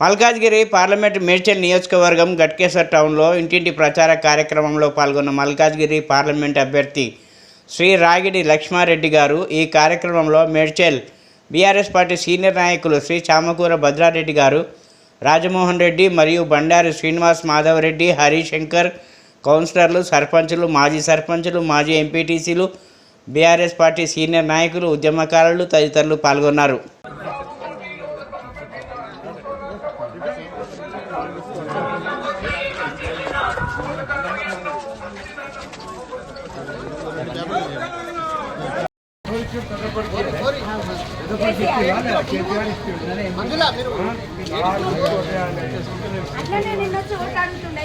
Malkajgiri parliament Medchal నియోజకవర్గం గట్కేసర్ టౌన్లో ఇంటింటి ప్రచార కార్యక్రమంలో పాల్గొన్న మల్కాజ్గిరి పార్లమెంట్ అభ్యర్థి శ్రీ రాగిడి లక్ష్మారెడ్డి గారు ఈ కార్యక్రమంలో మేడ్చల్ బీఆర్ఎస్ పార్టీ సీనియర్ నాయకులు శ్రీ చామకూర భద్రారెడ్డి గారు రాజమోహన్ రెడ్డి మరియు బండారు శ్రీనివాస్ మాధవరెడ్డి హరిశంకర్ కౌన్సిలర్లు సర్పంచులు మాజీ సర్పంచులు మాజీ ఎంపీటీసీలు బీఆర్ఎస్ పార్టీ సీనియర్ నాయకులు ఉద్యమకారులు తదితరులు పాల్గొన్నారు. అట్లనే నిన్న చూడటానికి అంటుండే